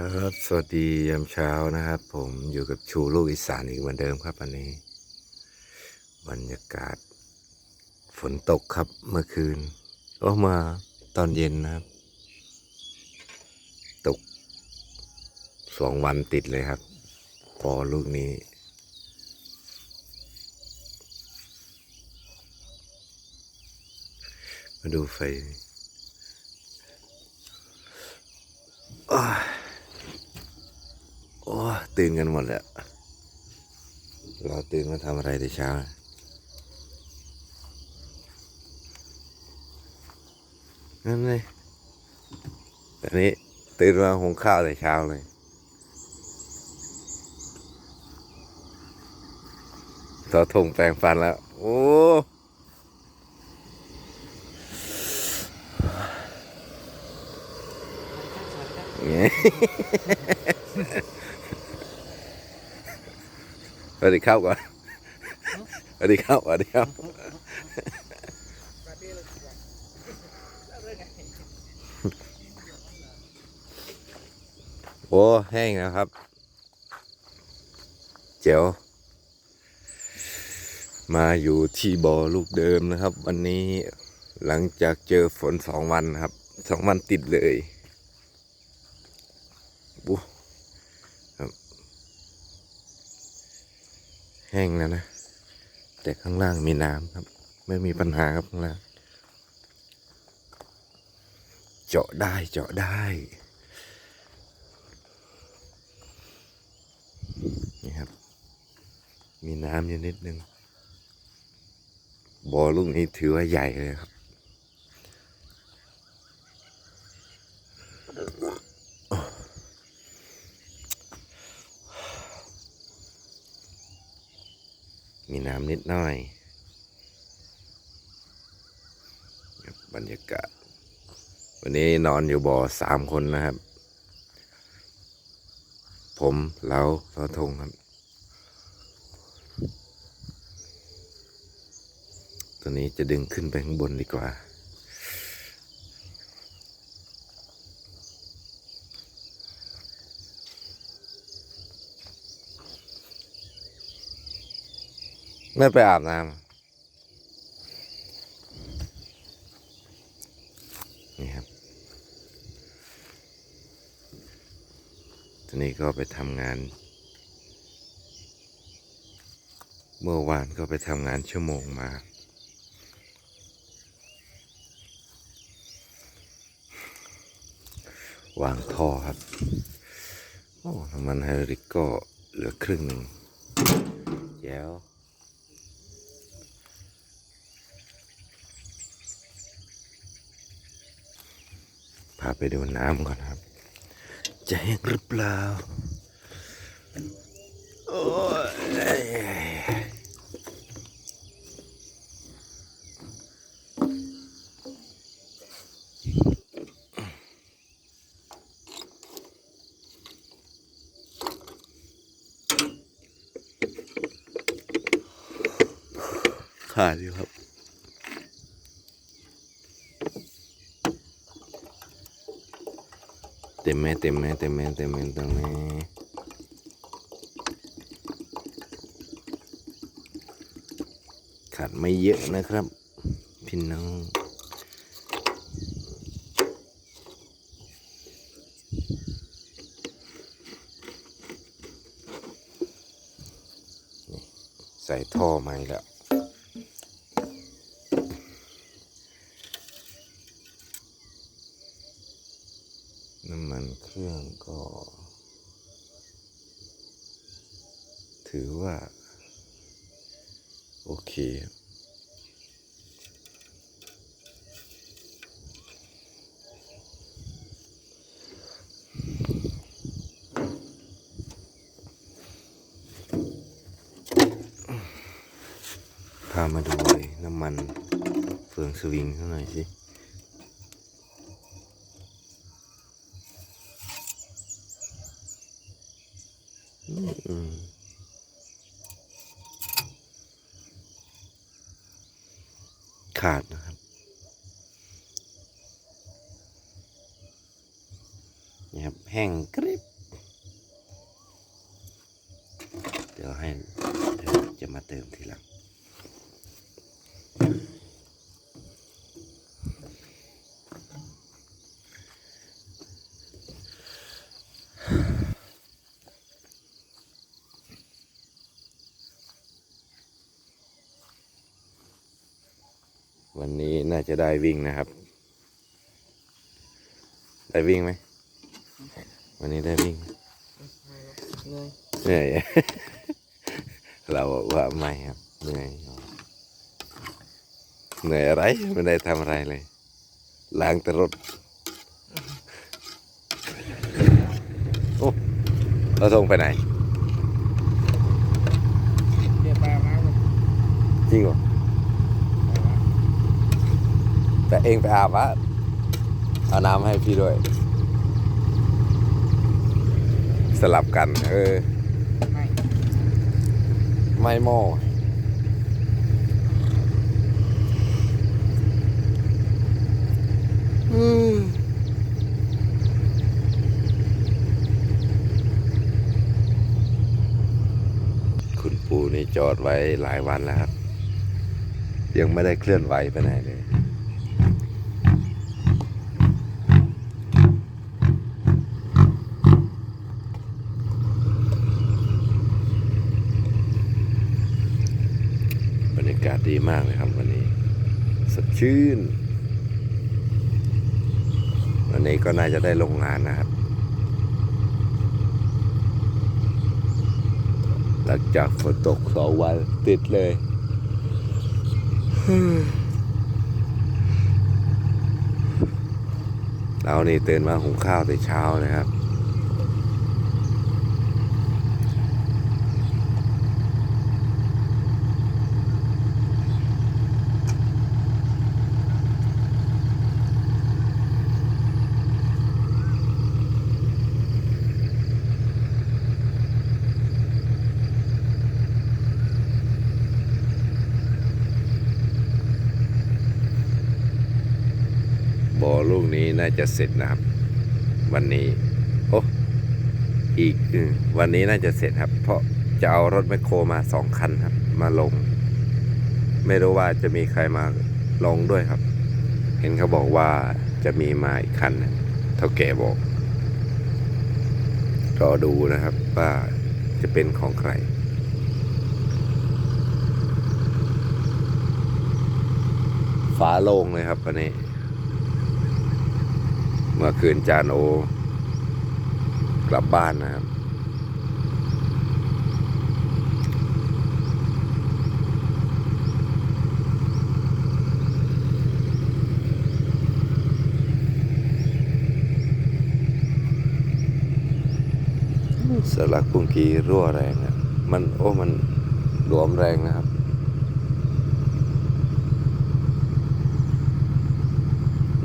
ครับ สวัสดียามเช้านะครับ ผมอยู่กับชูลูกอีสานอีกเหมือนเดิมครับวันนี้ บรรยากาศ ฝนตกครับเมื่อคืนก็มาตอนเย็นนะครับ ตกสองวันติดเลยครับ พอลูกนี้ มาดูไฟอ้ายโอ้ย ตื่นกันหมดแล้วเราตื่นมาทำอะไรแต่เช้านั่นเลยแต่นี้ตื่นมาหุงข้าวแต่เช้าเลย ต่อทงแปรงฟันแล้ว โอ้เนี่ยส วัสดีครับก่อนสวัสดีครับสวัสดีครับโอ้แห้งนะครับ เจ๋วมาอยู่ที่บ่อลูกเดิมนะครับ วันนี้หลังจากเจอฝนสองวันครับสองวันติดเลยบูครับ แห้งแล้วนะ แต่ข้างล่างมีน้ำครับ ไม่มีปัญหาครับข้างล่าง เจาะได้เจาะได้ นี่ครับ มีน้ำอยู่นิดนึงบ่อลูกนี้ถือว่าใหญ่เลยครับ มีน้ำนิดหน่อย บรรยากาศ วันนี้นอนอยู่บ่อสามคนนะครับ ผมเราทอทงครับ ตัวนี้จะดึงขึ้นไปข้างบนดีกว่า ไม่ไปอาบน้ำนี่ครับตัวนี้ก็ไปทำงาน เมื่อวานก็ไปทำงานชั่วโมงมา วางท่อครับ โอ้น้ำมันไฮดริกก็เหลือครึ่งหนึ่งแจ๋วาไปดูน้ำก่อนครับ จะแห้งหรือเปล่า โอ้ยขาดอยู่ครับ เต็มไหมเต็มไหมเต็มไหมเต็มไหมเต็มไหมขาดไม่เยอะนะครับ พี่น้องใส่ท่อใหม่แล้ว น้ำมันเครื่องก็ ถือว่า โอเค พามาดูเลยน้ำมันเฟืองสวิงเท่าหน่อยสิอืม ขาดนะครับ นี่ครับ แห้งกริบ เดี๋ยวให้จะมาเติมทีหลัง วันนี้น่าจะได้วิ่งนะครับ ได้วิ่งไหม วันนี้ได้วิ่งไหมเหนื่อยเหนื่อยเราบอกว่าไม่ครับเหนื่อยเหนื่อยอะไรไม่ได้ทำอะไรเลยล้างแต่รถโอ้เราส่งไปไหนเดี๋ยวไปอาบน้ำเลยจริงเหรอ แต่เองไปอาบวะเอาน้ำให้พี่ด้วย สลับกัน เออ ไม่ไม่หม้ออืมคุณปู่นี่จอดไว้หลายวันแล้วครับ ยังไม่ได้เคลื่อนไหวไปไหนเลย บรรยากาศ ดีมากเลยครับวันนี้สดชื่น วันนี้ก็น่าจะได้ลงงานนะครับ หลังจากฝนตกสองวันติดเลยเรานี่ตื่นมาหุงข้าวแต่เช้าเลยครับ บ่อลูกนี้น่าจะเสร็จนะครับ วันนี้โอ้อีกวันนี้น่าจะเสร็จครับ เพราะจะเอารถแมคโครมาสองคันครับ มาลง ไม่รู้ว่าจะมีใครมาลงด้วยครับ เห็นเขาบอกว่าจะมีมาอีกคันนะเท่าแก่บอกรอดูนะครับว่าจะเป็นของใครฟ้าโล่งเลยครับวันนี้ มื่อคืนจานโอกลับบ้านนะครับ สลักปุงกีรั่วแรงอะมันโอ้มันหลวมแรงนะครับ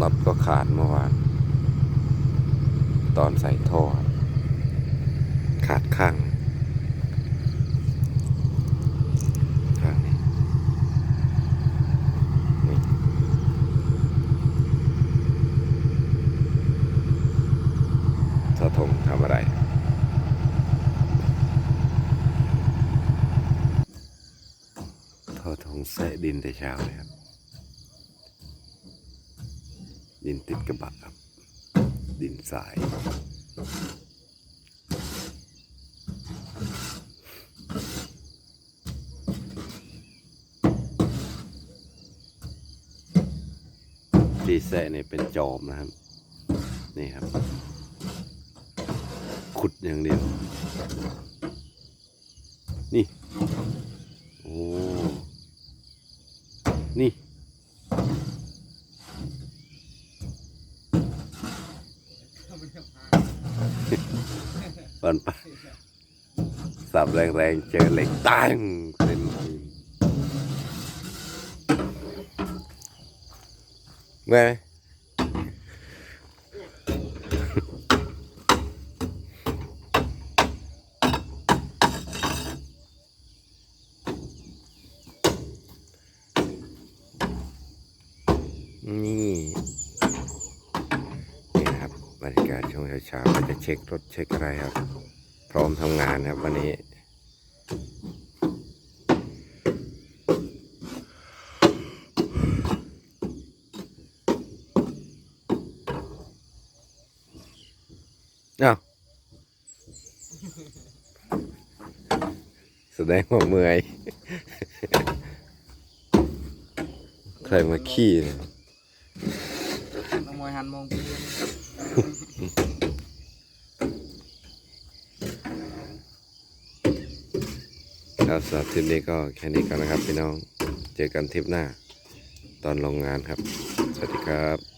น็อตก็ขาดเมื่อวาน ตอนใส่ท่อ ขาดข้างข้างนี้นี่ทอทงทำอะไรทอทงแสะดินแต่เช้าเลยครับดินติดกระบะครับ ดินสายที่แซะเนี่ยเป็นจอมนะครับ นี่ครับ ขุดอย่างเดียว นี่ โอ้ นี่ ปันไปสับแรงๆเจอเหล็กตั้งเต็มทีเมื่อยไหมนี่ นี่นะครับบรรยากาศช่วงเช้าๆ ช้าก็จะ เช็ครถเช็คอะไรครับ พร้อมทำงานครับ วันนี้อ้าวแสดงว่าเมื่อย ใครมาขี้เนี่ย น้องมวยหันมองพี่ ครับสำหรับทริปนี้ก็แค่นี้ก่อนนะครับพี่น้อง เจอกันทริปหน้าตอนลงงานครับ สวัสดีครับ